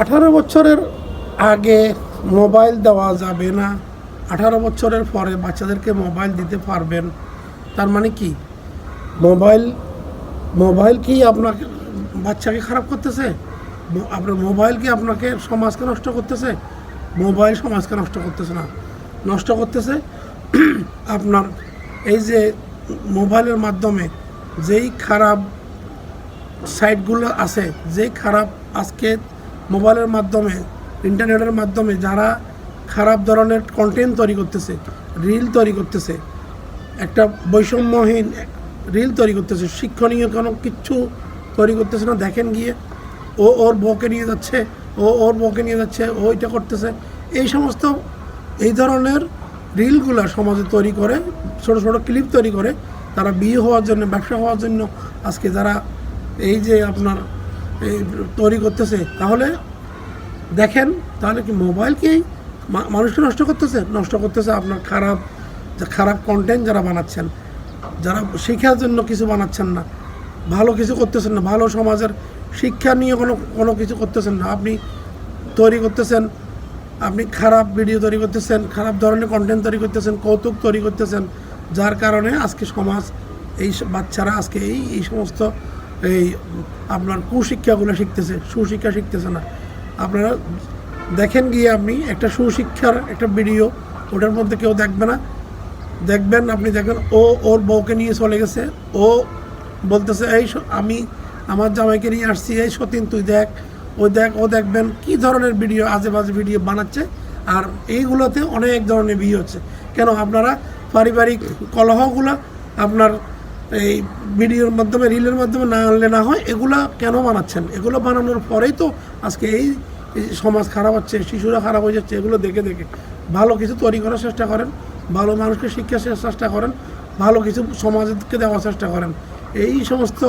আঠারো বছরের আগে মোবাইল দেওয়া যাবে না। আঠারো বছরের পরে বাচ্চাদেরকে মোবাইল দিতে পারবেন। তার মানে কি? মোবাইল মোবাইল কি আপনাকে বাচ্চাকে খারাপ করতেছে? আপনার মোবাইল কি আপনাকে সমাজকে নষ্ট করতেছে? মোবাইল সমাজকে নষ্ট করতেছে না। নষ্ট করতেছে আপনার এই যে মোবাইলের মাধ্যমে যেই খারাপ সাইটগুলো আছে, যেই খারাপ আজকে মোবাইলের মাধ্যমে, ইন্টারনেটের মাধ্যমে যারা খারাপ ধরনের কন্টেন্ট তৈরি করতেছে রিল তৈরি করতেছে, একটা বৈষম্যহীন রিল তৈরি করতেছে, শিক্ষণীয় কোনো কিচ্ছু তৈরি করতেছে না, দেখেন গিয়ে, ও ওর বউকে নিয়ে যাচ্ছে, ও ওর বউকে নিয়ে যাচ্ছে, ও এটা করতেছে, এই সমস্ত, এই ধরনের রিলগুলো সমাজে তৈরি করে, ছোট ছোট ক্লিপ তৈরি করে, তারা বিয়ে হওয়ার জন্য, ব্যবসা হওয়ার জন্য, আজকে যারা, এই যে আপনার তৈরি করতেছে, তাহলে দেখেন, তাহলে কি মোবাইল কি মা- মানুষকে নষ্ট করতেছে? নষ্ট করতেছে আপনার খারাপ খারাপ কন্টেন্ট যারা বানাচ্ছেন। যারা শিক্ষার জন্য কিছু বানাচ্ছেন না, ভালো কিছু করতেছেন না, ভালো সমাজের শিক্ষা নিয়ে কোনো কোনো কিছু করতেছেন না। আপনি তৈরি করতেছেন, আপনি খারাপ ভিডিও তৈরি করতেছেন, খারাপ ধরনের কন্টেন্ট তৈরি করতেছেন, কৌতুক তৈরি করতেছেন, যার কারণে আজকে সমাজ, এই বাচ্চারা আজকে এই এই সমস্ত এই আপনার কুশিক্ষাগুলো শিখতেছে, সুশিক্ষা শিখতেছে না। আপনারা দেখেন গিয়ে আপনি একটা সুশিক্ষার একটা ভিডিও, ওটার মধ্যে কেউ দেখবে না। দেখবেন আপনি দেখবেন ও ওর বউকে নিয়ে চলে গেছে, ও বলতেছে, এই আমি আমার জামাইকে নিয়ে আসছি, এই সতীন, তুই দেখ। ও দেখ, ও দেখবেন কি ধরনের ভিডিও, আজে বাজে ভিডিও বানাচ্ছে, আর এইগুলোতে অনেক ধরনের ভিডিও হচ্ছে। কেন? আপনারা পারিবারিক কলহগুলো আপনার এই ভিডিওর মাধ্যমে, রিলের মাধ্যমে না আনলে না হয়, এগুলা কেন বানাচ্ছেন? এগুলো বানানোর পরেই তো আজকে এই সমাজ খারাপ হচ্ছে, শিশুরা খারাপ হয়ে যাচ্ছে, এগুলো দেখে দেখে। ভালো কিছু তৈরি করার চেষ্টা করেন, ভালো মানুষকে শিক্ষার চেষ্টা করেন, ভালো কিছু সমাজকে দেওয়ার চেষ্টা করেন। এই সমস্ত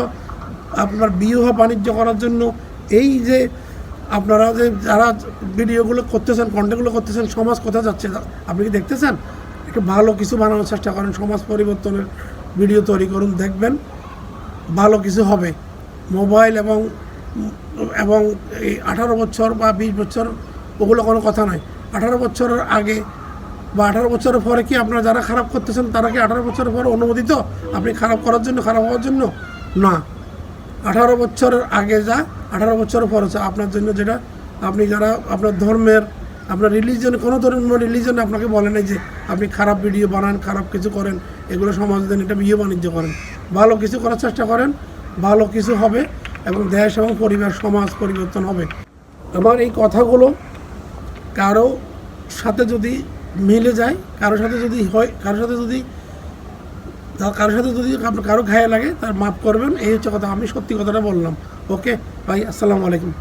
আপনার বিবাহ বাণিজ্য করার জন্য, এই যে আপনারা যে যারা ভিডিওগুলো করতেছেন কন্টেন্টগুলো করতেছেন, সমাজ কোথায় যাচ্ছে? আপনি কি দেখতেছেন? একটু ভালো কিছু বানানোর চেষ্টা করেন, সমাজ পরিবর্তনের ভিডিও তৈরি করুন, দেখবেন ভালো কিছু হবে। মোবাইল এবং এবং এই আঠারো বছর বা বিশ বছর, ওগুলো কোনো কথা নয়। আঠারো বছরের আগে বা আঠারো বছরের পরে কি আপনারা যারা খারাপ করতেছেন, তারা কি আঠারো বছরের পরে অনুমোদিত? আপনি খারাপ করার জন্য, খারাপ হওয়ার জন্য? না। আঠারো বছরের আগে যা, আঠারো বছরের পরে যা। আপনার জন্য যেটা, আপনি যারা, আপনার ধর্মের আপনার রিলিজন কোনো ধরনের রিলিজন আপনাকে বলে নাই যে আপনি খারাপ ভিডিও বানান, খারাপ কিছু করেন, এগুলো সমাজ দেন এটা বিয়ে বাণিজ্য করেন। ভালো কিছু করার চেষ্টা করেন, ভালো কিছু হবে এবং দেশ এবং পরিবার, সমাজ পরিবর্তন হবে। আমার এই কথাগুলো কারও সাথে যদি মিলে যায় কারোর সাথে যদি হয় কারোর সাথে যদি কারোর সাথে যদি কারও ঘায়ে লাগে, তার মাফ করবেন, এই হচ্ছে কথা, আমি সত্যি কথাটা বললাম। ওকে, ভাই, আসসালামু আলাইকুম।